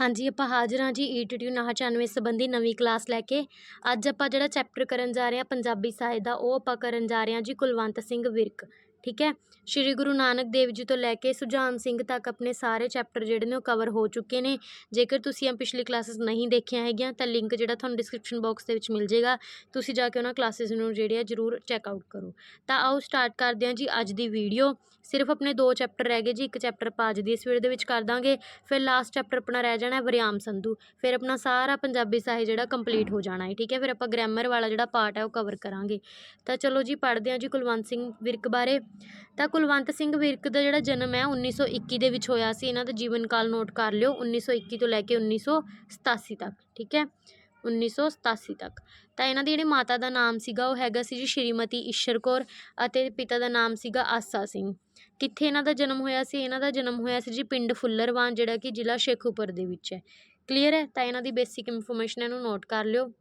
ਹਾਂਜੀ, ਆਪਾਂ ਹਾਜ਼ਰ ਹਾਂ ਜੀ ਈਟੀਟੀ 994 ਸੰਬੰਧੀ ਨਵੀਂ ਕਲਾਸ ਲੈ ਕੇ। ਅੱਜ ਆਪਾਂ ਜਿਹੜਾ ਚੈਪਟਰ ਕਰਨ ਜਾ ਰਹੇ ਹਾਂ ਪੰਜਾਬੀ ਸਾਹਿਤ ਦਾ, ਉਹ ਆਪਾਂ ਕਰਨ ਜਾ ਰਹੇ ਹਾਂ ਜੀ ਕੁਲਵੰਤ ਸਿੰਘ ਵਿਰਕ। ਠੀਕ ਹੈ? ਸ਼੍ਰੀ ਗੁਰੂ ਨਾਨਕ ਦੇਵ ਜੀ ਤੋਂ ਲੈ ਕੇ ਸੁਜਾਨ ਸਿੰਘ ਤੱਕ ਆਪਣੇ ਸਾਰੇ ਚੈਪਟਰ ਜਿਹੜੇ ਨੇ ਉਹ ਕਵਰ ਹੋ ਚੁੱਕੇ ਨੇ। ਜੇਕਰ ਤੁਸੀਂ ਆ ਪਿਛਲੀ ਕਲਾਸਿਸ ਨਹੀਂ ਦੇਖੀਆਂ ਹੈਗੀਆਂ, ਤਾਂ ਲਿੰਕ ਜਿਹੜਾ ਤੁਹਾਨੂੰ ਡਿਸਕ੍ਰਿਪਸ਼ਨ ਬਾਕਸ ਦੇ ਵਿੱਚ ਮਿਲ ਜਾਏਗਾ। ਤੁਸੀਂ ਜਾ ਕੇ ਉਹਨਾਂ ਕਲਾਸਿਸ ਨੂੰ ਜਿਹੜੇ ਆ ਜਰੂਰ ਚੈੱਕ ਆਊਟ ਕਰੋ। ਤਾਂ ਆਓ ਸਟਾਰਟ ਕਰਦੇ ਹਾਂ ਜੀ ਅੱਜ ਦੀ ਵੀਡੀਓ ਸਿਰਫ ਆਪਣੇ ਦੋ ਚੈਪਟਰ ਰਹਿ ਗਏ ਜੀ, ਇੱਕ ਚੈਪਟਰ ਆਪਾਂ ਅੱਜ ਦੀ ਇਸ ਵੀਡੀਓ ਦੇ ਵਿੱਚ ਕਰ ਦਾਂਗੇ, ਫਿਰ ਲਾਸਟ ਚੈਪਟਰ ਆਪਣਾ ਰਹਿ ਜਾਣਾ ਹੈ ਵਰਿਆਮ ਸੰਧੂ। ਫਿਰ ਆਪਣਾ ਸਾਰਾ ਪੰਜਾਬੀ ਸਾਹਿਤ ਜਿਹੜਾ ਕੰਪਲੀਟ ਹੋ ਜਾਣਾ ਹੈ, ਠੀਕ ਹੈ? ਫਿਰ ਆਪਾਂ ਗ੍ਰਾਮਰ ਵਾਲਾ ਜਿਹੜਾ ਪਾਰਟ ਹੈ ਉਹ ਕਵਰ ਕਰਾਂਗੇ। ਤਾਂ ਚਲੋ ਜੀ, ਪੜ੍ਹਦੇ ਹਾਂ ਜੀ ਕੁਲਵੰਤ ਸਿੰਘ ਵਿਰਕ ਬਾਰੇ। ਤਾਂ ਕੁਲਵੰਤ ਸਿੰਘ ਵਿਰਕ ਦਾ ਜਿਹੜਾ ਜਨਮ ਹੈ 1921 ਦੇ ਵਿੱਚ ਹੋਇਆ ਸੀ। ਇਹਨਾਂ ਦਾ ਜੀਵਨ ਕਾਲ ਨੋਟ ਕਰ ਲਿਓ। 1921 ਤੋਂ ਲੈ ਕੇ 1987 ਤੱਕ, ਠੀਕ ਹੈ? 1987 ਤੱਕ। ਤਾਂ ਇਹਨਾਂ ਦੀ ਜਿਹੜੀ ਮਾਤਾ ਦਾ ਨਾਮ ਸੀਗਾ, ਉਹ ਹੈਗਾ ਸੀ ਜੀ ਸ਼੍ਰੀਮਤੀ ਈਸ਼ਰ ਕੌਰ ਅਤੇ ਪਿਤਾ ਦਾ ਨਾਮ ਸੀਗਾ ਆਸਾ ਸਿੰਘ। ਕਿੱਥੇ ਇਹਨਾਂ ਦਾ ਜਨਮ ਹੋਇਆ ਸੀ? ਇਹਨਾਂ ਦਾ ਜਨਮ ਹੋਇਆ ਸੀ ਜੀ ਪਿੰਡ ਫੁੱਲਰਵਾਨ, ਜਿਹੜਾ ਕਿ ਜ਼ਿਲ੍ਹਾ ਸ਼ੇਖੂਪੁਰ ਦੇ ਵਿੱਚ ਹੈ। ਕਲੀਅਰ ਹੈ? ਤਾਂ ਇਹਨਾਂ ਦੀ ਬੇਸਿਕ ਇਨਫੋਰਮੇਸ਼ਨ ਇਹਨੂੰ ਨੋਟ ਕਰ ਲਿਓ।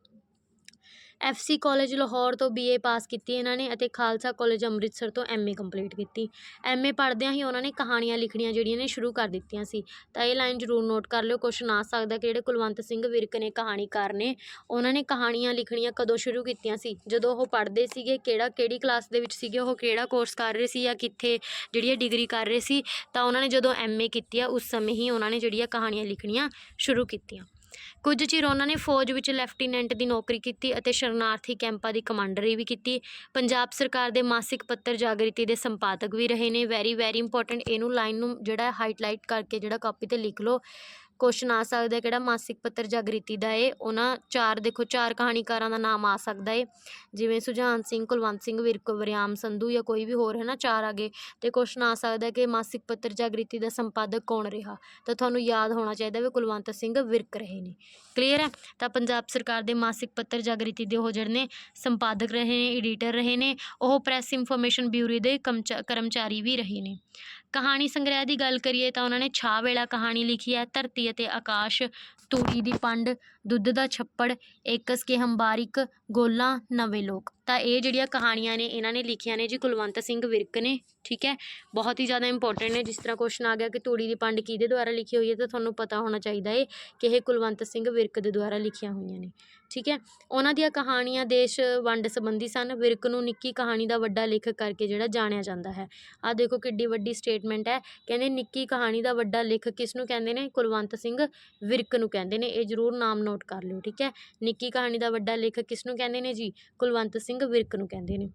ਐਫਸੀ ਕਾਲਜ ਲਾਹੌਰ ਤੋਂ ਬੀ ਏ ਪਾਸ ਕੀਤੀ ਇਹਨਾਂ ਨੇ ਅਤੇ ਖਾਲਸਾ ਕਾਲਜ ਅੰਮ੍ਰਿਤਸਰ ਤੋਂ ਐਮਏ ਕੰਪਲੀਟ ਕੀਤੀ। ਐਮਏ ਪੜ੍ਹਦਿਆਂ ਹੀ ਉਹਨਾਂ ਨੇ ਕਹਾਣੀਆਂ ਲਿਖਣੀਆਂ ਜਿਹੜੀਆਂ ਨੇ ਸ਼ੁਰੂ ਕਰ ਦਿੱਤੀਆਂ ਸੀ। ਤਾਂ ਇਹ ਲਾਈਨ ਜ਼ਰੂਰ ਨੋਟ ਕਰ ਲਿਓ ਕੁਐਸਚਨ ਆ ਸਕਦਾ ਕਿ ਜਿਹੜੇ ਕੁਲਵੰਤ ਸਿੰਘ ਵਿਰਕ ਨੇ ਕਹਾਣੀਕਾਰ ਨੇ ਉਹਨਾਂ ਨੇ ਕਹਾਣੀਆਂ ਲਿਖਣੀਆਂ ਕਦੋਂ ਸ਼ੁਰੂ ਕੀਤੀਆਂ ਸੀ, ਜਦੋਂ ਉਹ ਪੜ੍ਹਦੇ ਸੀਗੇ, ਕਿਹੜਾ, ਕਿਹੜੀ ਕਲਾਸ ਦੇ ਵਿੱਚ ਸੀਗੇ, ਉਹ ਕਿਹੜਾ ਕੋਰਸ ਕਰ ਰਹੇ ਸੀ ਜਾਂ ਕਿੱਥੇ ਜਿਹੜੀ ਇਹ ਡਿਗਰੀ ਕਰ ਰਹੇ ਸੀ, ਤਾਂ ਉਹਨਾਂ ਨੇ ਜਦੋਂ ਐਮਏ ਕੀਤੀ ਆ, ਉਸ ਸਮੇਂ ਹੀ ਉਹਨਾਂ ਨੇ ਜਿਹੜੀਆਂ ਕਹਾਣੀਆਂ ਲਿਖਣੀਆਂ ਸ਼ੁਰੂ ਕੀਤੀਆਂ। ਕੁਝ ਚਿਰ ਉਹਨਾਂ ਨੇ ਫੌਜ ਵਿੱਚ ਲੈਫਟੀਨੈਂਟ ਦੀ ਨੌਕਰੀ ਕੀਤੀ ਅਤੇ ਸ਼ਰਨਾਰਥੀ ਕੈਂਪਾਂ ਦੀ ਕਮਾਂਡਰੀ ਵੀ ਕੀਤੀ। ਪੰਜਾਬ ਸਰਕਾਰ ਦੇ ਮਾਸਿਕ ਪੱਤਰ ਜਾਗ੍ਰਿਤੀ ਦੇ ਸੰਪਾਦਕ ਵੀ ਰਹੇ ਨੇ। ਵੈਰੀ ਵੈਰੀ ਇੰਪੋਰਟੈਂਟ ਇਹਨੂੰ ਲਾਈਨ ਨੂੰ ਜਿਹੜਾ ਹਾਈਲਾਈਟ ਕਰਕੇ ਜਿਹੜਾ ਕਾਪੀ ਤੇ ਲਿਖ ਲਓ। ਕੁਐਸਚਨ ਆ ਸਕਦਾ, ਕਿਹੜਾ ਮਾਸਿਕ ਪੱਤਰ ਜਾਗ੍ਰਿਤੀ ਦਾ ਏ, ਉਹਨਾਂ ਚਾਰ, ਦੇਖੋ ਚਾਰ ਕਹਾਣੀਕਾਰਾਂ ਦਾ ਨਾਮ ਆ ਸਕਦਾ ਏ। ਜਿਵੇਂ ਸੁਜਾਨ ਸਿੰਘ, ਕੁਲਵੰਤ ਸਿੰਘ ਵਿਰਕ ਵਰਿਆਮ ਸੰਧੂ ਜਾਂ ਕੋਈ ਵੀ ਹੋਰ ਹੈ ਨਾ ਚਾਰ ਆਗੇ ਤੇ ਕੁਐਸਚਨ ਆ ਸਕਦਾ ਕਿ ਮਾਸਿਕ ਪੱਤਰ ਜਾਗ੍ਰਿਤੀ ਦਾ ਸੰਪਾਦਕ ਕੌਣ ਰਿਹਾ। ਤਾਂ ਤੁਹਾਨੂੰ ਯਾਦ ਹੋਣਾ ਚਾਹੀਦਾ ਵੀ ਕੁਲਵੰਤ ਸਿੰਘ ਵਿਰਕ ਰਹੇ ਨੇ। ਕਲੀਅਰ ਹੈ? ਤਾਂ ਪੰਜਾਬ ਸਰਕਾਰ ਦੇ ਮਾਸਿਕ ਪੱਤਰ ਜਾਗ੍ਰਿਤੀ ਦੇ ਉਹ ਜਿਹੜੇ ਨੇ, ਸੰਪਾਦਕ ਰਹੇ ਨੇ, ਐਡੀਟਰ ਰਹੇ ਨੇ। ਉਹ ਪ੍ਰੈਸ ਇਨਫੋਰਮੇਸ਼ਨ ਬਿਊਰੋ ਦੇ ਕਮਚਾ- ਕਰਮਚਾਰੀ ਵੀ ਰਹੇ ਨੇ। ਕਹਾਣੀ ਸੰਗ੍ਰਹਿ ਦੀ ਗੱਲ ਕਰੀਏ ਤਾਂ ਉਹਨਾਂ ਨੇ ਛਾ ਵੇਲਾ ਕਹਾਣੀ ਲਿਖੀ ਹੈ, ਧਰਤੀ ਅਤੇ ਆਕਾਸ਼, ਤੂੜੀ ਦੀ ਪੰਡ। ਦੁੱਧ ਦਾ ਛੱਪੜ ਏਕਸ ਕੇ ਹੰਬਾਰਿਕ ਗੋਲਾਂ, ਨਵੇਂ ਲੋਕ। ਤਾਂ ਇਹ ਜਿਹੜੀਆਂ ਕਹਾਣੀਆਂ ਨੇ, ਇਹਨਾਂ ਨੇ ਲਿਖੀਆਂ ਨੇ ਜੀ ਕੁਲਵੰਤ ਸਿੰਘ ਵਿਰਕ ਨੇ, ਠੀਕ ਹੈ? ਬਹੁਤ ਹੀ ਜ਼ਿਆਦਾ ਇੰਪੋਰਟੈਂਟ ਨੇ। ਜਿਸ ਤਰ੍ਹਾਂ ਕੁਐਸਚਨ ਆ ਗਿਆ ਕਿ ਤੂੜੀ ਦੀ ਪੰਡ ਕਿਹਦੇ ਦੁਆਰਾ ਲਿਖੀ ਹੋਈ ਹੈ, ਤਾਂ ਤੁਹਾਨੂੰ ਪਤਾ ਹੋਣਾ ਚਾਹੀਦਾ ਹੈ ਕਿ ਇਹ ਕੁਲਵੰਤ ਸਿੰਘ ਵਿਰਕ ਦੇ ਦੁਆਰਾ ਲਿਖੀਆਂ ਹੋਈਆਂ ਨੇ, ਠੀਕ ਹੈ? ਉਹਨਾਂ ਦੀਆਂ ਕਹਾਣੀਆਂ ਦੇਸ਼ ਵੰਡ ਸੰਬੰਧੀ ਸਨ। ਵਿਰਕ ਨੂੰ ਨਿੱਕੀ ਕਹਾਣੀ ਦਾ ਵੱਡਾ ਲੇਖਕ ਕਰਕੇ ਜਿਹੜਾ ਜਾਣਿਆ ਜਾਂਦਾ ਹੈ। ਆ ਦੇਖੋ ਕਿੱਡੀ ਵੱਡੀ ਸਟੇਟਮੈਂਟ ਹੈ। ਕਹਿੰਦੇ ਨਿੱਕੀ ਕਹਾਣੀ ਦਾ ਵੱਡਾ ਲੇਖਕ ਕਿਸ ਨੂੰ ਕਹਿੰਦੇ ਨੇ? ਕੁਲਵੰਤ ਸਿੰਘ ਵਿਰਕ ਨੂੰ ਕਹਿੰਦੇ ਨੇ। ਇਹ ਜ਼ਰੂਰ ਨਾਮ ਨੋਟ ਕਰ ਲਿਓ, ਠੀਕ ਹੈ? ਨਿੱਕੀ ਕਹਾਣੀ ਦਾ ਵੱਡਾ ਲੇਖਕ ਕਿਸ ਨੂੰ ਕਹਿੰਦੇ ਨੇ ਜੀ? ਕੁਲਵੰਤ ਸਿੰਘ ਵਿਰਕ ਨੂੰ ਕਹਿੰਦੇ ਨੇ।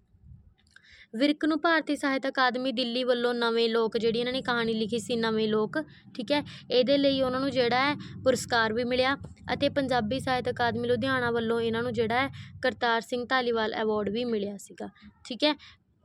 ਵਿਰਕ ਨੂੰ ਭਾਰਤੀ ਸਾਹਿਤ ਅਕਾਦਮੀ ਦਿੱਲੀ ਵੱਲੋਂ ਨਵੇਂ ਲੋਕ, ਜਿਹੜੀ ਇਹਨਾਂ ਨੇ ਕਹਾਣੀ ਲਿਖੀ ਸੀ, ਨਵੇਂ ਲੋਕ, ਠੀਕ ਹੈ? ਇਹਦੇ ਲਈ ਉਹਨਾਂ ਨੂੰ ਜਿਹੜਾ ਹੈ, ਪੁਰਸਕਾਰ ਵੀ ਮਿਲਿਆ ਅਤੇ ਪੰਜਾਬੀ ਸਾਹਿਤ ਅਕਾਦਮੀ ਲੁਧਿਆਣਾ ਵੱਲੋਂ ਇਹਨਾਂ ਨੂੰ ਜਿਹੜਾ ਹੈ, ਕਰਤਾਰ ਸਿੰਘ ਧਾਲੀਵਾਲ ਅਵਾਰਡ ਵੀ ਮਿਲਿਆ ਸੀਗਾ, ਠੀਕ ਹੈ?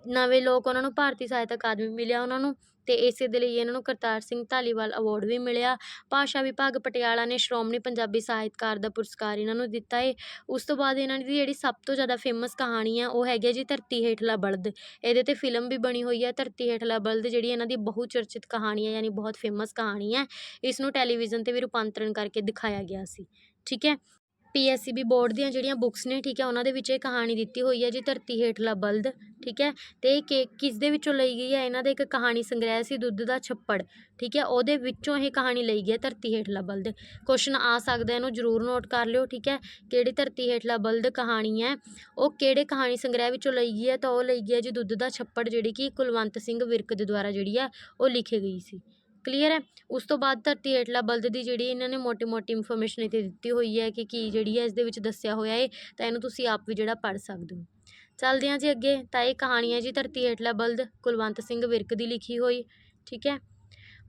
ਨਵੇਂ ਲੋਕ ਉਹਨਾਂ ਨੂੰ ਭਾਰਤੀ ਸਾਹਿਤ ਅਕਾਦਮੀ ਮਿਲਿਆ ਉਹਨਾਂ ਨੂੰ ਅਤੇ ਇਸੇ ਦੇ ਲਈ ਇਹਨਾਂ ਨੂੰ ਕਰਤਾਰ ਸਿੰਘ ਧਾਲੀਵਾਲ ਅਵਾਰਡ ਵੀ ਮਿਲਿਆ। ਭਾਸ਼ਾ ਵਿਭਾਗ ਪਟਿਆਲਾ ਨੇ ਸ਼੍ਰੋਮਣੀ ਪੰਜਾਬੀ ਸਾਹਿਤਕਾਰ ਦਾ ਪੁਰਸਕਾਰ ਇਹਨਾਂ ਨੂੰ ਦਿੱਤਾ ਹੈ ਉਸ ਤੋਂ ਬਾਅਦ ਇਹਨਾਂ ਦੀ ਜਿਹੜੀ ਸਭ ਤੋਂ ਜ਼ਿਆਦਾ ਫੇਮਸ ਕਹਾਣੀ ਆ, ਉਹ ਹੈਗੀ ਹੈ ਜੀ ਧਰਤੀ ਹੇਠਲਾ ਬਲਦ। ਇਹਦੇ ਤੇ ਫਿਲਮ ਵੀ ਬਣੀ ਹੋਈ ਹੈ ਧਰਤੀ ਹੇਠਲਾ ਬਲਦ ਜਿਹੜੀ ਇਹਨਾਂ ਦੀ ਬਹੁ ਚਰਚਿਤ ਕਹਾਣੀ ਹੈ ਯਾਨੀ ਬਹੁਤ ਫੇਮਸ ਕਹਾਣੀ ਹੈ ਇਸ ਨੂੰ ਟੈਲੀਵਿਜ਼ਨ ਤੇ ਵੀ ਰੂਪਾਂਤਰਣ ਕਰਕੇ ਦਿਖਾਇਆ ਗਿਆ ਸੀ। ਠੀਕ ਹੈ? ਪੀਐਸਸੀਬੀ ਬੋਰਡ ਦੀਆਂ ਜਿਹੜੀਆਂ ਬੁੱਕਸ ਨੇ, ਠੀਕ ਹੈ, ਉਹਨਾਂ ਦੇ ਵਿੱਚ ਇਹ ਕਹਾਣੀ ਦਿੱਤੀ ਹੋਈ ਹੈ ਜੀ ਧਰਤੀ ਹੇਠਲਾ ਬਲਦ, ਠੀਕ ਹੈ, ਤੇ ਇਹ ਕਿ, ਕਿਸ ਦੇ ਵਿੱਚੋਂ ਲਈ ਗਈ ਹੈ? ਇਹਨਾਂ ਦਾ ਇੱਕ ਕਹਾਣੀ ਸੰਗ੍ਰਹਿ ਸੀ ਦੁੱਧ ਦਾ ਛੱਪੜ, ਠੀਕ ਹੈ, ਉਹਦੇ ਵਿੱਚੋਂ ਇਹ ਕਹਾਣੀ ਲਈ ਗਈ ਹੈ ਧਰਤੀ ਹੇਠਲਾ ਬਲਦ। ਕੁਐਸਚਨ ਆ ਸਕਦਾ, ਇਹਨੂੰ ਜ਼ਰੂਰ ਨੋਟ ਕਰ ਲਿਓ, ਠੀਕ ਹੈ, ਕਿਹੜੀ ਧਰਤੀ ਹੇਠਲਾ ਬਲਦ ਕਹਾਣੀ ਹੈ? ਉਹ ਕਿਹੜੇ ਕਹਾਣੀ ਸੰਗ੍ਰਹਿ ਵਿੱਚੋਂ ਲਈ ਗਈ ਹੈ? ਤਾਂ ਉਹ ਲਈ ਗਈ ਹੈ ਜੀ ਦੁੱਧ ਦਾ ਛੱਪੜ, ਜਿਹੜੀ ਕਿ ਕੁਲਵੰਤ ਸਿੰਘ ਵਿਰਕ ਦੇ ਦੁਆਰਾ ਜਿਹੜੀ ਹੈ, ਉਹ ਲਿਖੀ ਗਈ ਸੀ। ਕਲੀਅਰ ਹੈ। ਉਸ ਤੋਂ ਬਾਅਦ ਧਰਤੀ ਹੇਠਲਾ ਬਲਦ ਦੀ ਜਿਹੜੀ ਇਹਨਾਂ ਨੇ ਮੋਟੀ ਮੋਟੀ ਇਨਫੋਰਮੇਸ਼ਨ ਇੱਥੇ ਦਿੱਤੀ ਹੋਈ ਹੈ ਕਿ ਕੀ ਜਿਹੜੀ ਹੈ ਇਸ ਦੇ ਵਿੱਚ ਦੱਸਿਆ ਹੋਇਆ ਹੈ ਤਾਂ ਇਹਨੂੰ ਤੁਸੀਂ ਆਪ ਵੀ ਜਿਹੜਾ ਪੜ੍ਹ ਸਕਦੇ ਹੋ। ਚੱਲਦੇ ਹਾਂ ਜੀ ਅੱਗੇ। ਤਾਂ ਇਹ ਕਹਾਣੀ ਹੈ ਜੀ ਧਰਤੀ ਹੇਠਲਾ ਬਲਦ ਕੁਲਵੰਤ ਸਿੰਘ ਵਿਰਕ ਦੀ ਲਿਖੀ ਹੋਈ, ਠੀਕ ਹੈ?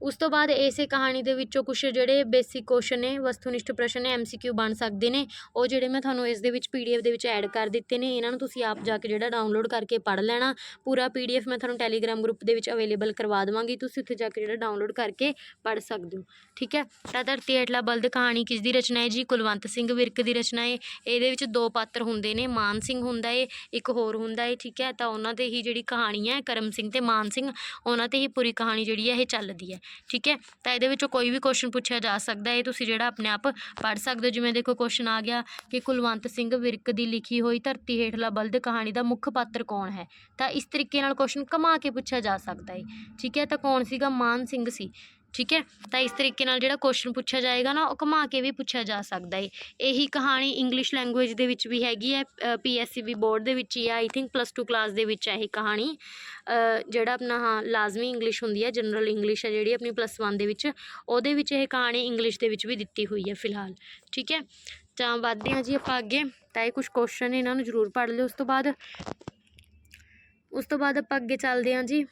ਉਸ ਤੋਂ ਬਾਅਦ ਇਸੇ ਕਹਾਣੀ ਦੇ ਵਿੱਚੋਂ ਕੁਝ ਜਿਹੜੇ ਬੇਸਿਕ ਕੁਐਸਚਨ ਨੇ ਵਸਤੂਨਿਸ਼ਟ ਪ੍ਰਸ਼ਨ ਨੇ ਐਮਸੀਕਿਊ ਬਣ ਸਕਦੇ ਨੇ, ਉਹ ਜਿਹੜੇ ਮੈਂ ਤੁਹਾਨੂੰ ਇਸ ਦੇ ਵਿੱਚ ਪੀਡੀਐਫ ਦੇ ਵਿੱਚ ਐਡ ਕਰ ਦਿੱਤੇ ਨੇ, ਇਹਨਾਂ ਨੂੰ ਤੁਸੀਂ ਆਪ ਜਾ ਕੇ ਜਿਹੜਾ ਡਾਊਨਲੋਡ ਕਰਕੇ ਪੜ੍ਹ ਲੈਣਾ। ਪੂਰਾ ਪੀਡੀਐਫ ਮੈਂ ਤੁਹਾਨੂੰ ਟੈਲੀਗ੍ਰਾਮ ਗਰੁੱਪ ਦੇ ਵਿੱਚ ਅਵੇਲੇਬਲ ਕਰਵਾ ਦੇਵਾਂਗੀ, ਤੁਸੀਂ ਉੱਥੇ ਜਾ ਕੇ ਜਿਹੜਾ ਡਾਊਨਲੋਡ ਕਰਕੇ ਪੜ੍ਹ ਸਕਦੇ ਹੋ, ਠੀਕ ਹੈ? ਤਾਂ ਧਰਤੀ ਹੇਠਲਾ ਬਲਦ ਕਹਾਣੀ ਕਿਸ ਦੀ ਰਚਨਾ ਹੈ ਜੀ? ਕੁਲਵੰਤ ਸਿੰਘ ਵਿਰਕ ਦੀ ਰਚਨਾ ਹੈ। ਇਹਦੇ ਵਿੱਚ ਦੋ ਪਾਤਰ ਹੁੰਦੇ ਨੇ, ਮਾਨ ਸਿੰਘ ਹੁੰਦਾ ਏ, ਇੱਕ ਹੋਰ ਹੁੰਦਾ ਏ, ਠੀਕ ਹੈ? ਤਾਂ ਉਹਨਾਂ ਤੇ ਹੀ ਜਿਹੜੀ ਕਹਾਣੀ ਹੈ, ਕਰਮ ਸਿੰਘ ਤੇ ਮਾਨ ਸਿੰਘ, ਉਹਨਾਂ ਤੇ ਹੀ ਪੂਰੀ ਕਹਾਣੀ ਜਿਹੜੀ ਹੈ, ਇਹ ਚੱਲਦੀ ਹੈ। ਠੀਕ ਹੈ? ਤਾਂ ਇਹਦੇ ਵਿੱਚੋਂ ਕੋਈ ਵੀ ਕੁਐਸਚਨ ਪੁੱਛਿਆ ਜਾ ਸਕਦਾ ਹੈ। ਤੁਸੀਂ ਜਿਹੜਾ ਆਪਣੇ ਆਪ ਪੜ੍ਹ ਸਕਦੇ ਹੋ। ਜਿਵੇਂ ਦੇਖੋ ਕੁਐਸਚਨ ਆ ਗਿਆ ਕਿ ਕੁਲਵੰਤ ਸਿੰਘ ਵਿਰਕ ਦੀ ਲਿਖੀ ਹੋਈ ਧਰਤੀ ਹੇਠਲਾ ਬਲਦ ਕਹਾਣੀ ਦਾ ਮੁੱਖ ਪਾਤਰ ਕੌਣ ਹੈ? ਤਾਂ ਇਸ ਤਰੀਕੇ ਨਾਲ ਕੁਐਸਚਨ ਘੁਮਾ ਕੇ ਪੁੱਛਿਆ ਜਾ ਸਕਦਾ ਹੈ। ਠੀਕ ਹੈ? ਤਾਂ ਕੌਣ ਸੀਗਾ? ਮਾਨ ਸਿੰਘ ਸੀ। ਠੀਕ ਹੈ? ਤਾਂ ਇਸ ਤਰੀਕੇ ਨਾਲ ਜਿਹੜਾ ਕੁਐਸਚਨ ਪੁੱਛਿਆ ਜਾਏਗਾ ਨਾ, ਉਹ ਘੁਮਾ ਕੇ ਵੀ ਪੁੱਛਿਆ ਜਾ ਸਕਦਾ ਹੈ ਇਹੀ ਕਹਾਣੀ ਇੰਗਲਿਸ਼ ਲੈਂਗੁਏਜ ਦੇ ਵਿੱਚ ਵੀ ਹੈਗੀ ਹੈ ਪੀਐਸਸੀਬੀ ਬੋਰਡ ਦੇ ਵਿੱਚ ਹੀ ਹੈ ਆਈ ਥਿੰਕ ਪਲੱਸ 2 ਕਲਾਸ ਦੇ ਵਿੱਚ ਹੈ ਇਹ ਕਹਾਣੀ। ਜਿਹੜਾ ਆਪਣਾ ਹਾਂ, ਲਾਜ਼ਮੀ ਇੰਗਲਿਸ਼ ਹੁੰਦੀ ਹੈ ਜਨਰਲ ਇੰਗਲਿਸ਼ ਹੈ ਜਿਹੜੀ ਆਪਣੀ ਪਲੱਸ 1 ਦੇ ਵਿੱਚ, ਉਹਦੇ ਵਿੱਚ ਇਹ ਕਹਾਣੀ ਇੰਗਲਿਸ਼ ਦੇ ਵਿੱਚ ਵੀ ਦਿੱਤੀ ਹੋਈ ਹੈ ਫਿਲਹਾਲ। ਠੀਕ ਹੈ? ਤਾਂ ਵੱਧਦੇ ਹਾਂ ਜੀ ਆਪਾਂ ਅੱਗੇ, ਤਾਂ ਇਹ ਕੁਝ ਕੁਐਸਚਨ ਇਹਨਾਂ ਨੂੰ ਜ਼ਰੂਰ ਪੜ੍ਹ ਲਿਓ। ਉਸ ਤੋਂ ਬਾਅਦ, ਉਸ ਤੋਂ ਬਾਅਦ ਆਪਾਂ ਅੱਗੇ ਚੱਲਦੇ ਹਾਂ ਜੀ।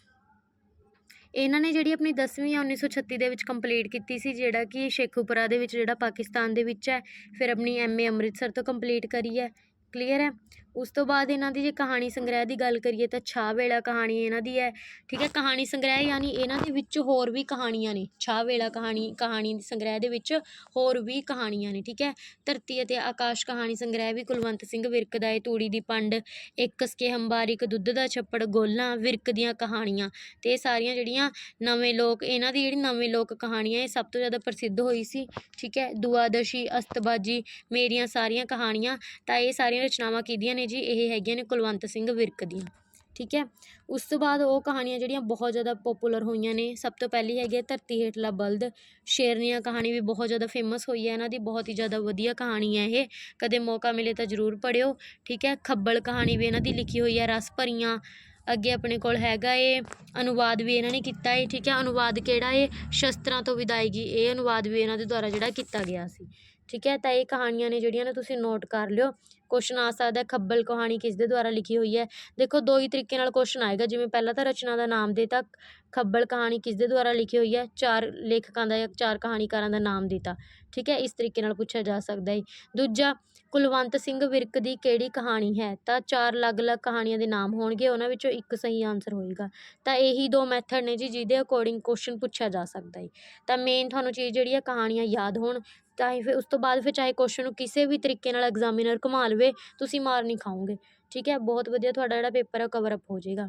ਇਹਨਾਂ ਨੇ ਜਿਹੜੀ ਆਪਣੀ 10ਵੀਂ ਆ 1936 ਦੇ ਵਿੱਚ ਕੰਪਲੀਟ ਕੀਤੀ ਸੀ, ਜਿਹੜਾ ਕਿ ਸ਼ੇਖੂਪੁਰਾ ਦੇ ਵਿੱਚ, ਜਿਹੜਾ ਪਾਕਿਸਤਾਨ ਦੇ ਵਿੱਚ ਹੈ, ਫਿਰ ਆਪਣੀ ਐਮਏ ਅੰਮ੍ਰਿਤਸਰ ਤੋਂ ਕੰਪਲੀਟ ਕਰੀ ਹੈ ਕਲੀਅਰ ਹੈ? ਉਸ ਤੋਂ ਬਾਅਦ ਇਹਨਾਂ ਦੀ ਜੇ ਕਹਾਣੀ ਸੰਗ੍ਰਹਿ ਦੀ ਗੱਲ ਕਰੀਏ ਤਾਂ ਛਾਹ ਵੇਲਾ ਕਹਾਣੀ ਇਹਨਾਂ ਦੀ ਹੈ, ਠੀਕ ਹੈ? ਕਹਾਣੀ ਸੰਗ੍ਰਹਿ ਯਾਨੀ ਇਹਨਾਂ ਦੇ ਵਿੱਚ ਹੋਰ ਵੀ ਕਹਾਣੀਆਂ ਨੇ, ਛਾਹ ਵੇਲਾ ਕਹਾਣੀ ਕਹਾਣੀ ਸੰਗ੍ਰਹਿ ਦੇ ਵਿੱਚ ਹੋਰ ਵੀ ਕਹਾਣੀਆਂ ਨੇ, ਠੀਕ ਹੈ? ਧਰਤੀ ਅਤੇ ਆਕਾਸ਼ ਕਹਾਣੀ ਸੰਗ੍ਰਹਿ ਵੀ ਕੁਲਵੰਤ ਸਿੰਘ ਵਿਰਕ ਦਾ ਹੈ, ਤੂੜੀ ਦੀ ਪੰਡ, ਇੱਕ ਸਕੇ ਹੰਬਾਰਿਕ ਦੁੱਧ ਦਾ ਛੱਪੜ, ਗੋਲਾਂ, ਵਿਰਕ ਦੀਆਂ ਕਹਾਣੀਆਂ ਤੇ ਇਹ ਸਾਰੀਆਂ ਜਿਹੜੀਆਂ ਨਵੇਂ ਲੋਕ, ਇਹਨਾਂ ਦੀ ਜਿਹੜੀ ਨਵੇਂ ਲੋਕ ਕਹਾਣੀਆਂ, ਇਹ ਸਭ ਤੋਂ ਜ਼ਿਆਦਾ ਪ੍ਰਸਿੱਧ ਹੋਈ ਸੀ, ਠੀਕ ਹੈ? ਦੁਆਦਸ਼ੀ, ਅਸਤਬਾਜੀ, ਮੇਰੀਆਂ ਸਾਰੀਆਂ ਕਹਾਣੀਆਂ, ਤਾਂ ਇਹ ਸਾਰੀਆਂ ਰਚਨਾਵਾਂ ਕਿਹਦੀਆਂ ਨੇ? ਜੀ ਇਹ ਹੈਗੀਆਂ ਨੇ ਕੁਲਵੰਤ ਸਿੰਘ ਵਿਰਕ ਦੀਆਂ, ਠੀਕ ਹੈ? ਉਸ ਤੋਂ ਬਾਅਦ ਉਹ ਕਹਾਣੀਆਂ ਜਿਹੜੀਆਂ ਬਹੁਤ ਜ਼ਿਆਦਾ ਪਪੂਲਰ ਹੋਈਆਂ ਨੇ, ਸਭ ਤੋਂ ਪਹਿਲੀ ਹੈਗੀ ਹੈ ਧਰਤੀ ਹੇਠਲਾ ਬਲਦ ਸ਼ੇਰਨੀਆਂ ਕਹਾਣੀ ਵੀ ਬਹੁਤ ਜ਼ਿਆਦਾ ਫੇਮਸ ਹੋਈ ਹੈ, ਇਹਨਾਂ ਦੀ ਬਹੁਤ ਹੀ ਜ਼ਿਆਦਾ ਵਧੀਆ ਕਹਾਣੀ ਹੈ ਇਹ, ਕਦੇ ਮੌਕਾ ਮਿਲੇ ਤਾਂ ਜ਼ਰੂਰ ਪੜ੍ਹਿਓ, ਠੀਕ ਹੈ? ਖੱਬਲ ਕਹਾਣੀ ਵੀ ਇਹਨਾਂ ਦੀ ਲਿਖੀ ਹੋਈ ਹੈ, ਰਸ ਭਰੀਆਂ, ਅੱਗੇ ਆਪਣੇ ਕੋਲ ਹੈਗਾ ਏ ਅਨੁਵਾਦ ਵੀ ਇਹਨਾਂ ਨੇ ਕੀਤਾ ਏ, ਠੀਕ ਹੈ? ਅਨੁਵਾਦ ਕਿਹੜਾ ਏ? ਸ਼ਸਤਰਾਂ ਤੋਂ ਵਿਦਾਇਗੀ, ਇਹ ਅਨੁਵਾਦ ਵੀ ਇਹਨਾਂ ਦੇ ਦੁਆਰਾ ਜਿਹੜਾ ਕੀਤਾ ਗਿਆ ਸੀ ਠੀਕ ਹੈ, ਤਾਂ ਇਹ ਕਹਾਣੀਆਂ ਨੇ ਜਿਹੜੀਆਂ ਨੇ ਤੁਸੀਂ ਨੋਟ ਕਰ ਲਿਓ। ਕੁਐਸਚਨ ਆ ਸਕਦਾ, ਖੱਬਲ ਕਹਾਣੀ ਕਿਸ ਦੇ ਦੁਆਰਾ ਲਿਖੀ ਹੋਈ ਹੈ? ਦੇਖੋ, ਦੋ ਹੀ ਤਰੀਕੇ ਨਾਲ ਕੁਐਸਚਨ ਆਏਗਾ, ਜਿਵੇਂ ਪਹਿਲਾਂ ਤਾਂ ਰਚਨਾ ਦਾ ਨਾਮ ਦੇਤਾ, ਖੱਬਲ ਕਹਾਣੀ ਕਿਸ ਦੇ ਦੁਆਰਾ ਲਿਖੀ ਹੋਈ ਹੈ? ਚਾਰ ਲੇਖਕਾਂ ਦਾ ਜਾਂ ਚਾਰ ਕਹਾਣੀਕਾਰਾਂ ਦਾ ਨਾਮ ਦਿੱਤਾ। ਠੀਕ ਹੈ, ਇਸ ਤਰੀਕੇ ਨਾਲ ਪੁੱਛਿਆ ਜਾ ਸਕਦਾ ਹੈ। ਦੂਜਾ, ਕੁਲਵੰਤ ਸਿੰਘ ਵਿਰਕ ਦੀ ਕਿਹੜੀ ਕਹਾਣੀ ਹੈ? ਤਾਂ ਚਾਰ ਅਲੱਗ-ਅਲੱਗ ਕਹਾਣੀਆਂ ਦੇ ਨਾਮ ਹੋਣਗੇ, ਉਹਨਾਂ ਵਿੱਚੋਂ ਇੱਕ ਸਹੀ ਆਨਸਰ ਹੋਏਗਾ। ਤਾਂ ਇਹੀ ਦੋ ਮੈਥਡ ਨੇ ਜੀ, ਜਿਹਦੇ ਅਕੋਰਡਿੰਗ ਕੁਐਸਚਨ ਪੁੱਛਿਆ ਜਾ ਸਕਦਾ ਹੈ। ਤਾਂ ਮੇਨ ਤੁਹਾਨੂੰ ਚੀਜ਼ ਜਿਹੜੀ ਹੈ, ਕਹਾਣੀਆਂ ਯਾਦ ਹੋਣ। ਤਾਂ ਹੀ ਫਿਰ ਉਸ ਤੋਂ ਬਾਅਦ ਫਿਰ ਚਾਹੇ ਕੁਸ਼ਚਨ ਨੂੰ ਕਿਸੇ ਵੀ ਤਰੀਕੇ ਨਾਲ ਐਗਜ਼ਾਮੀਨਰ ਘੁਮਾ ਲਵੇ, ਤੁਸੀਂ ਮਾਰ ਨਹੀਂ ਖਾਓਗੇ। ਠੀਕ ਹੈ? ਬਹੁਤ ਵਧੀਆ ਤੁਹਾਡਾ ਜਿਹੜਾ ਪੇਪਰ ਹੈ ਕਵਰ ਅਪ ਹੋ ਜਾਏਗਾ।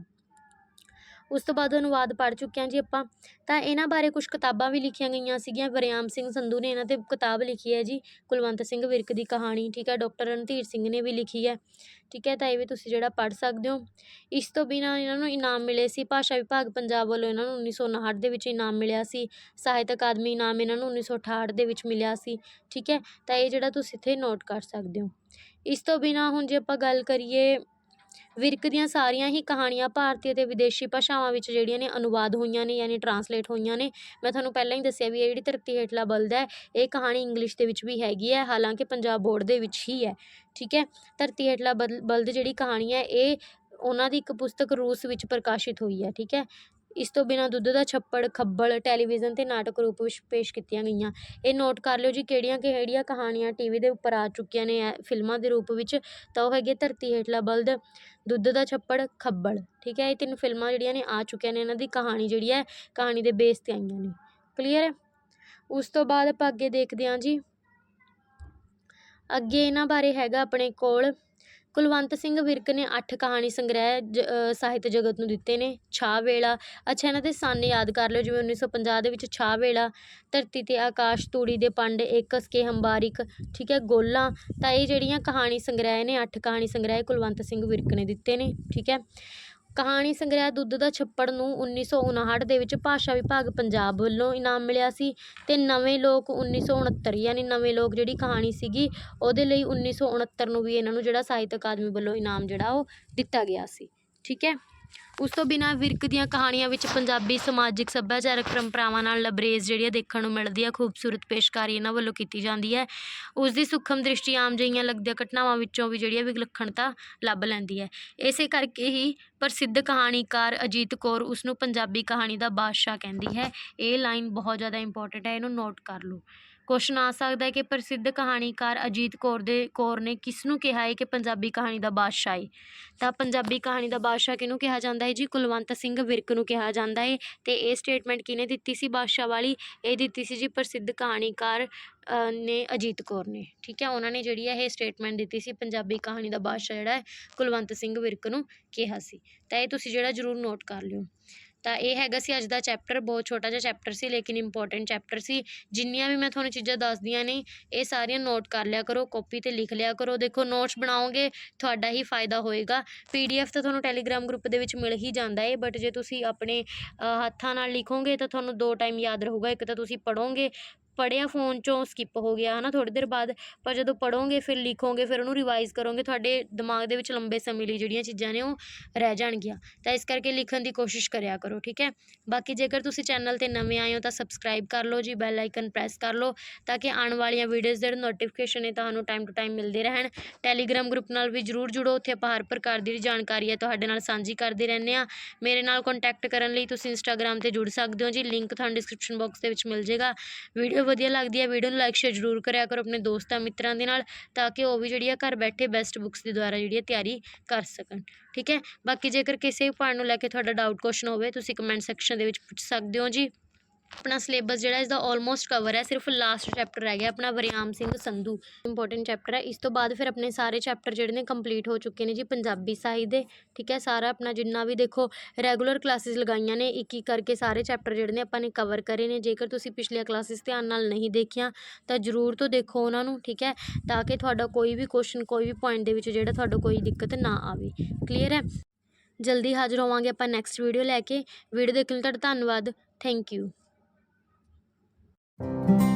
ਉਸ ਤੋਂ ਬਾਅਦ ਅਨੁਵਾਦ ਪੜ੍ਹ ਚੁੱਕੇ ਹਾਂ ਜੀ ਆਪਾਂ। ਤਾਂ ਇਹਨਾਂ ਬਾਰੇ ਕੁਝ ਕਿਤਾਬਾਂ ਵੀ ਲਿਖੀਆਂ ਗਈਆਂ ਸੀਗੀਆਂ। ਵਰਿਆਮ ਸਿੰਘ ਸੰਧੂ ਨੇ ਇਹਨਾਂ ਤੇ ਕਿਤਾਬ ਲਿਖੀ ਹੈ ਜੀ। ਕੁਲਵੰਤ ਸਿੰਘ ਵਿਰਕ ਦੀ ਕਹਾਣੀ, ਠੀਕ ਹੈ, ਡਾਕਟਰ ਰਣਧੀਰ ਸਿੰਘ ਨੇ ਵੀ ਲਿਖੀ ਹੈ। ਠੀਕ ਹੈ, ਤਾਂ ਇਹ ਵੀ ਤੁਸੀਂ ਜਿਹੜਾ ਪੜ੍ਹ ਸਕਦੇ ਹੋ। ਇਸ ਤੋਂ ਬਿਨਾਂ ਇਹਨਾਂ ਨੂੰ ਇਨਾਮ ਮਿਲੇ ਸੀ। ਭਾਸ਼ਾ ਵਿਭਾਗ ਪੰਜਾਬ ਵੱਲੋਂ ਇਹਨਾਂ ਨੂੰ 1959 ਦੇ ਵਿੱਚ ਇਨਾਮ ਮਿਲਿਆ ਸੀ। ਸਾਹਿਤ ਅਕਾਦਮੀ ਇਨਾਮ ਇਹਨਾਂ ਨੂੰ 1968 ਦੇ ਵਿੱਚ ਮਿਲਿਆ ਸੀ। ਠੀਕ ਹੈ, ਤਾਂ ਇਹ ਜਿਹੜਾ ਤੁਸੀਂ ਇੱਥੇ ਨੋਟ ਕਰ ਸਕਦੇ ਹੋ। ਇਸ ਤੋਂ ਬਿਨਾਂ ਹੁਣ ਜੇ ਆਪਾਂ ਗੱਲ ਕਰੀਏ ਵਿਰਕ ਦੀਆਂ ਸਾਰੀਆਂ ਹੀ ਕਹਾਣੀਆਂ ਭਾਰਤੀ ਅਤੇ ਵਿਦੇਸ਼ੀ ਭਾਸ਼ਾਵਾਂ ਵਿੱਚ ਜਿਹੜੀਆਂ ਨੇ ਅਨੁਵਾਦ ਹੋਈਆਂ ਨੇ ਯਾਨੀ ਟਰਾਂਸਲੇਟ ਹੋਈਆਂ ਨੇ, ਮੈਂ ਤੁਹਾਨੂੰ ਪਹਿਲਾਂ ਹੀ ਦੱਸਿਆ ਵੀ ਇਹ ਜਿਹੜੀ ਧਰਤੀ ਹੇਠਲਾ ਬਲਦ ਹੈ, ਇਹ ਕਹਾਣੀ ਇੰਗਲਿਸ਼ ਦੇ ਵਿੱਚ ਵੀ ਹੈਗੀ ਹੈ, ਹਾਲਾਂਕਿ ਪੰਜਾਬ ਬੋਰਡ ਦੇ ਵਿੱਚ ਹੀ ਹੈ, ਠੀਕ ਹੈ? ਧਰਤੀ ਹੇਠਲਾ ਬਲ, ਬਲਦ ਜਿਹੜੀ ਕਹਾਣੀ ਹੈ, ਇਹ ਉਹਨਾਂ ਦੀ ਇੱਕ ਪੁਸਤਕ ਰੂਸ ਵਿੱਚ ਪ੍ਰਕਾਸ਼ਿਤ ਹੋਈ ਹੈ, ਠੀਕ ਹੈ? ਇਸ ਤੋਂ ਬਿਨਾਂ ਦੁੱਧ ਦਾ ਛੱਪੜ, ਖੱਬਲ, ਟੈਲੀਵਿਜ਼ਨ ਤੇ ਨਾਟਕ ਰੂਪ ਵਿੱਚ ਪੇਸ਼ ਕੀਤੀਆਂ ਗਈਆਂ। ਇਹ ਨੋਟ ਕਰ ਲਿਓ ਜੀ ਕਿਹੜੀਆਂ ਕਿਹੜੀਆਂ ਕਹਾਣੀਆਂ ਟੀ ਵੀ ਦੇ ਉੱਪਰ ਆ ਚੁੱਕੀਆਂ ਨੇ। ਐ- ਫਿਲਮਾਂ ਦੇ ਰੂਪ ਵਿੱਚ ਤਾਂ ਉਹ ਹੈਗੀ ਧਰਤੀ ਹੇਠਲਾ ਬਲਦ, ਦੁੱਧ ਦਾ ਛੱਪੜ, ਖੱਬਲ। ਠੀਕ ਹੈ, ਇਹ ਤਿੰਨ ਫਿਲਮਾਂ ਜਿਹੜੀਆਂ ਨੇ ਆ ਚੁੱਕੀਆਂ ਨੇ। ਇਹਨਾਂ ਦੀ ਕਹਾਣੀ ਜਿਹੜੀ ਹੈ, ਕਹਾਣੀ ਦੇ ਬੇਸ ਤੇ ਆਈਆਂ ਨੇ। ਕਲੀਅਰ ਹੈ? ਉਸ ਤੋਂ ਬਾਅਦ ਆਪਾਂ ਅੱਗੇ ਦੇਖਦੇ ਹਾਂ ਜੀ। ਅੱਗੇ ਇਹਨਾਂ ਬਾਰੇ ਹੈਗਾ ਆਪਣੇ ਕੋਲ ਕੁਲਵੰਤ ਸਿੰਘ ਵਿਰਕ ਨੇ ਅੱਠ ਕਹਾਣੀ ਸੰਗ੍ਰਹਿ ਜ- ਸਾਹਿਤ ਜਗਤ ਨੂੰ ਦਿੱਤੇ ਨੇ, ਛਾਹ ਵੇਲਾ। ਅੱਛਾ, ਇਹਨਾਂ ਦੇ ਸੰਨ ਯਾਦ ਕਰ ਲਿਓ, ਜਿਵੇਂ 1950 ਦੇ ਵਿੱਚ ਛਾਹ ਵੇਲਾ, ਧਰਤੀ ਤੇ ਆਕਾਸ਼, ਤੂੜੀ ਦੇ ਪੰਡ ਇੱਕ ਕੇ ਹੰਬਾਰਿਕ, ਠੀਕ ਹੈ, ਗੋਲਾਂ। ਤਾਂ ਇਹ ਜਿਹੜੀਆਂ ਕਹਾਣੀ ਸੰਗ੍ਰਹਿ ਨੇ, ਅੱਠ ਕਹਾਣੀ ਸੰਗ੍ਰਹਿ ਕੁਲਵੰਤ ਸਿੰਘ ਵਿਰਕ ਨੇ ਦਿੱਤੇ ਨੇ, ਠੀਕ ਹੈ। ਕਹਾਣੀ ਸੰਗ੍ਰਹਿ ਦੁੱਧ ਦਾ ਛੱਪੜ ਨੂੰ 1959 ਦੇ ਵਿੱਚ ਭਾਸ਼ਾ ਵਿਭਾਗ ਪੰਜਾਬ ਵੱਲੋਂ ਇਨਾਮ ਮਿਲਿਆ ਸੀ ਅਤੇ ਨਵੇਂ ਲੋਕ 1969 ਯਾਨੀ ਨਵੇਂ ਲੋਕ ਜਿਹੜੀ ਕਹਾਣੀ ਸੀਗੀ ਉਹਦੇ ਲਈ 1969 ਨੂੰ ਵੀ ਇਹਨਾਂ ਨੂੰ ਜਿਹੜਾ ਸਾਹਿਤ ਅਕਾਦਮੀ ਵੱਲੋਂ ਇਨਾਮ ਜਿਹੜਾ ਉਹ ਦਿੱਤਾ ਗਿਆ ਸੀ, ਠੀਕ ਹੈ? ਉਸ ਤੋਂ ਬਿਨਾਂ ਵਿਰਕ ਦੀਆਂ ਕਹਾਣੀਆਂ ਵਿੱਚ ਪੰਜਾਬੀ ਸਮਾਜਿਕ ਸੱਭਿਆਚਾਰਕ ਪਰੰਪਰਾਵਾਂ ਨਾਲ ਲਬਰੇਜ਼ ਜਿਹੜੀ ਆ ਦੇਖਣ ਨੂੰ ਮਿਲਦੀ ਹੈ ਖੂਬਸੂਰਤ ਪੇਸ਼ਕਾਰੀ ਇਹਨਾਂ ਵੱਲੋਂ ਕੀਤੀ ਜਾਂਦੀ ਹੈ। ਉਸ ਦੀ ਸੂਖਮ ਦ੍ਰਿਸ਼ਟੀ ਆਮ ਜਿਹੀਆਂ ਲੱਗਦੀਆਂ ਘਟਨਾਵਾਂ ਵਿੱਚੋਂ ਵੀ ਜਿਹੜੀ ਆ ਵਿਲੱਖਣਤਾ ਲੱਭ ਲੈਂਦੀ ਹੈ। ਇਸੇ ਕਰਕੇ ਹੀ ਪ੍ਰਸਿੱਧ ਕਹਾਣੀਕਾਰ ਅਜੀਤ ਕੌਰ ਉਸ ਨੂੰ ਪੰਜਾਬੀ ਕਹਾਣੀ ਦਾ ਬਾਦਸ਼ਾਹ ਕਹਿੰਦੀ ਹੈ। ਇਹ ਲਾਈਨ ਬਹੁਤ ਜ਼ਿਆਦਾ ਇੰਪੋਰਟੈਂਟ ਹੈ, ਇਹਨੂੰ ਨੋਟ ਕਰ ਲਓ। ਕੁਐਸਚਨ ਆ ਸਕਦਾ ਹੈ ਕਿ ਪ੍ਰਸਿੱਧ ਕਹਾਣੀਕਾਰ ਅਜੀਤ ਕੌਰ ਦੇ ਕੌਰ ਨੇ ਕਿਸ ਨੂੰ ਕਿਹਾ ਹੈ ਕਿ ਪੰਜਾਬੀ ਕਹਾਣੀ ਦਾ ਬਾਦਸ਼ਾਹ? ਹੈ ਤਾਂ ਪੰਜਾਬੀ ਕਹਾਣੀ ਦਾ ਬਾਦਸ਼ਾਹ ਕਿਹਨੂੰ ਕਿਹਾ ਜਾਂਦਾ ਹੈ ਜੀ? ਕੁਲਵੰਤ ਸਿੰਘ ਵਿਰਕ ਨੂੰ ਕਿਹਾ ਜਾਂਦਾ ਹੈ ਤੇ ਇਹ ਸਟੇਟਮੈਂਟ ਕਿਹਨੇ ਦਿੱਤੀ ਸੀ? ਬਾਦਸ਼ਾਹ ਵਾਲੀ। ਇਹ ਦਿੱਤੀ ਸੀ ਜੀ ਪ੍ਰਸਿੱਧ ਕਹਾਣੀਕਾਰ ਨੇ ਅਜੀਤ ਕੌਰ ਨੇ। ਠੀਕ ਹੈ, ਉਹਨਾਂ ਨੇ ਜਿਹੜੀ ਹੈ ਇਹ ਸਟੇਟਮੈਂਟ ਦਿੱਤੀ ਸੀ, ਪੰਜਾਬੀ ਕਹਾਣੀ ਦਾ ਬਾਦਸ਼ਾਹ ਜਿਹੜਾ ਹੈ, ਕੁਲਵੰਤ ਸਿੰਘ ਵਿਰਕ ਨੂੰ ਕਿਹਾ ਸੀ। ਤਾਂ ਇਹ ਤੁਸੀਂ ਜਿਹੜਾ ਜ਼ਰੂਰ ਨੋਟ ਕਰ ਲਿਓ। ਤਾਂ ਇਹ ਹੈਗਾ ਸੀ ਅੱਜ ਦਾ ਚੈਪਟਰ ਬਹੁਤ ਛੋਟਾ ਜਿਹਾ ਚੈਪਟਰ ਸੀ, ਲੇਕਿਨ ਇੰਪੋਰਟੈਂਟ ਚੈਪਟਰ ਸੀ। ਜਿੰਨੀਆਂ ਵੀ ਮੈਂ ਤੁਹਾਨੂੰ ਚੀਜ਼ਾਂ ਦੱਸਦੀਆਂ ਨੇ, ਇਹ ਸਾਰੀਆਂ ਨੋਟ ਕਰ ਲਿਆ ਕਰੋ ਕਾਪੀ ਤੇ ਲਿਖ ਲਿਆ ਕਰੋ। ਦੇਖੋ ਨੋਟਸ ਬਣਾਓਗੇ, ਤੁਹਾਡਾ ਹੀ ਫਾਇਦਾ ਹੋਏਗਾ। ਪੀਡੀਐਫ ਤਾਂ ਤੁਹਾਨੂੰ ਟੈਲੀਗ੍ਰਾਮ ਗਰੁੱਪ ਦੇ ਵਿੱਚ ਮਿਲ ਹੀ ਜਾਂਦਾ ਹੈ ਬਟ ਜੇ ਤੁਸੀਂ ਆਪਣੇ ਹੱਥਾਂ ਨਾਲ ਲਿਖੋਗੇ ਤਾਂ ਤੁਹਾਨੂੰ ਦੋ ਟਾਈਮ ਯਾਦ ਰਹੂਗਾ। ਇੱਕ ਤਾਂ ਤੁਸੀਂ ਪੜ੍ਹੋਗੇ ਪੜ੍ਹਿਆ ਫੋਨ 'ਚੋਂ ਸਕਿੱਪ ਹੋ ਗਿਆ ਹੈ ਨਾ ਥੋੜ੍ਹੀ ਦੇਰ ਬਾਅਦ। ਪਰ ਜਦੋਂ ਪੜ੍ਹੋਗੇ, ਫਿਰ ਲਿਖੋਗੇ, ਫਿਰ ਉਹਨੂੰ ਰਿਵਾਈਜ਼ ਕਰੋਗੇ, ਤੁਹਾਡੇ ਦਿਮਾਗ ਦੇ ਵਿੱਚ ਲੰਬੇ ਸਮੇਂ ਲਈ ਜਿਹੜੀਆਂ ਚੀਜ਼ਾਂ ਨੇ, ਉਹ ਰਹਿ ਜਾਣਗੀਆਂ। ਤਾਂ ਇਸ ਕਰਕੇ ਲਿਖਣ ਦੀ ਕੋਸ਼ਿਸ਼ ਕਰਿਆ ਕਰੋ, ਠੀਕ ਹੈ? ਬਾਕੀ ਜੇਕਰ ਤੁਸੀਂ ਚੈਨਲ ਤੇ ਨਵੇਂ ਆਏ ਹੋ, ਤਾਂ ਸਬਸਕ੍ਰਾਈਬ ਕਰ ਲਓ ਜੀ ਬੈਲ ਆਈਕਨ ਪ੍ਰੈਸ ਕਰ ਲਓ, ਤਾਂ ਕਿ ਆਉਣ ਵਾਲੀਆਂ ਵੀਡੀਓਜ਼ ਦੇ ਨੋਟੀਫਿਕੇਸ਼ਨ ਨੇ, ਤੁਹਾਨੂੰ ਟਾਈਮ ਟੂ ਟਾਈਮ ਮਿਲਦੇ ਰਹਿਣ। ਟੈਲੀਗ੍ਰਾਮ ਗਰੁੱਪ ਨਾਲ ਵੀ ਜਰੂਰ ਜੁੜੋ, ਉੱਥੇ ਆਪਾਂ ਹਰ ਪ੍ਰਕਾਰ ਦੀ ਜਾਣਕਾਰੀ ਹੈ ਤੁਹਾਡੇ ਨਾਲ ਸਾਂਝੀ ਕਰਦੇ ਰਹਿੰਦੇ ਆ ਮੇਰੇ ਨਾਲ ਕੰਟੈਕਟ ਕਰਨ ਲਈ ਤੁਸੀਂ ਇੰਸਟਾਗ੍ਰਾਮ ਤੇ ਜੁੜ ਸਕਦੇ ਹੋ ਜੀ ਲਿੰਕ ਤੁਹਾਨੂੰ ਡਿਸਕ੍ਰਿਪਸ਼ਨ ਬਾਕਸ ਦੇ ਵਿੱਚ ਮਿਲ ਜਾਏਗਾ। ਵੀਡੀਓ ਵਧੀਆ ਲੱਗਦੀ ਹੈ, ਵੀਡੀਓ ਨੂੰ ਲਾਈਕ ਸ਼ੇਅਰ ਜਰੂਰ ਕਰਿਆ ਕਰੋ ਆਪਣੇ ਦੋਸਤਾਂ, ਮਿੱਤਰਾਂ ਦੇ ਨਾਲ, ਤਾਂ ਕਿ ਉਹ ਵੀ ਜਿਹੜੀ ਆ ਘਰ ਬੈਠੇ ਬੈਸਟ ਬੁੱਕਸ ਦੇ ਦੁਆਰਾ ਜਿਹੜੀ ਆ ਤਿਆਰੀ ਕਰ ਸਕਣ। ਠੀਕ ਹੈ? ਬਾਕੀ ਜੇਕਰ ਕਿਸੇ ਵੀ ਪਾਰਟ ਨੂੰ ਲੈ ਕੇ ਤੁਹਾਡਾ ਡਾਊਟ ਕੁਐਸਚਨ ਹੋਵੇ, ਤੁਸੀਂ ਕਮੈਂਟ ਸੈਕਸ਼ਨ ਦੇ ਵਿੱਚ ਪੁੱਛ ਸਕਦੇ ਹੋ ਜੀ। ਆਪਣਾ ਸਿਲੇਬਸ ਜਿਹੜਾ ਇਸ ਦਾ ਆਲਮੋਸਟ ਕਵਰ ਹੈ, ਸਿਰਫ ਲਾਸਟ ਚੈਪਟਰ ਰਹਿ ਗਿਆ ਆਪਣਾ ਵਰਿਆਮ ਸਿੰਘ ਸੰਧੂ। ਇੰਪੋਰਟੈਂਟ ਚੈਪਟਰ ਹੈ। ਇਸ ਤੋਂ ਬਾਅਦ ਫਿਰ ਆਪਣੇ ਸਾਰੇ ਚੈਪਟਰ ਜਿਹੜੇ ਨੇ ਕੰਪਲੀਟ ਹੋ ਚੁੱਕੇ ਨੇ ਜੀ, ਪੰਜਾਬੀ ਸਾਹਿਤ ਦੇ। ਠੀਕ ਹੈ, ਸਾਰਾ ਆਪਣਾ ਜਿੰਨਾ ਵੀ ਦੇਖੋ ਰੈਗੂਲਰ ਕਲਾਸਿਸ ਲਗਾਈਆਂ ਨੇ ਇੱਕ ਇੱਕ ਕਰਕੇ ਸਾਰੇ ਚੈਪਟਰ ਜਿਹੜੇ ਨੇ ਆਪਾਂ ਨੇ ਕਵਰ ਕਰੇ ਨੇ। ਜੇਕਰ ਤੁਸੀਂ ਪਿਛਲੀਆਂ ਕਲਾਸਿਸ ਧਿਆਨ ਨਾਲ ਨਹੀਂ ਦੇਖੀਆਂ, ਤਾਂ ਜ਼ਰੂਰ ਤੋਂ ਦੇਖੋ ਉਹਨਾਂ ਨੂੰ, ਠੀਕ ਹੈ, ਤਾਂ ਕਿ ਤੁਹਾਡਾ ਕੋਈ ਵੀ ਕੁਐਸਚਨ ਕੋਈ ਵੀ ਪੁਆਇੰਟ ਦੇ ਵਿੱਚ ਜਿਹੜਾ ਤੁਹਾਡਾ ਕੋਈ ਦਿੱਕਤ ਨਾ ਆਵੇ। ਕਲੀਅਰ ਹੈ? ਜਲਦੀ ਹਾਜ਼ਰ ਹੋਵਾਂਗੇ ਆਪਾਂ ਨੈਕਸਟ ਵੀਡੀਓ ਲੈ ਕੇ। ਵੀਡੀਓ ਦੇਖਣ ਲਈ ਤੁਹਾਡਾ ਧੰਨਵਾਦ। Thank you Thank you.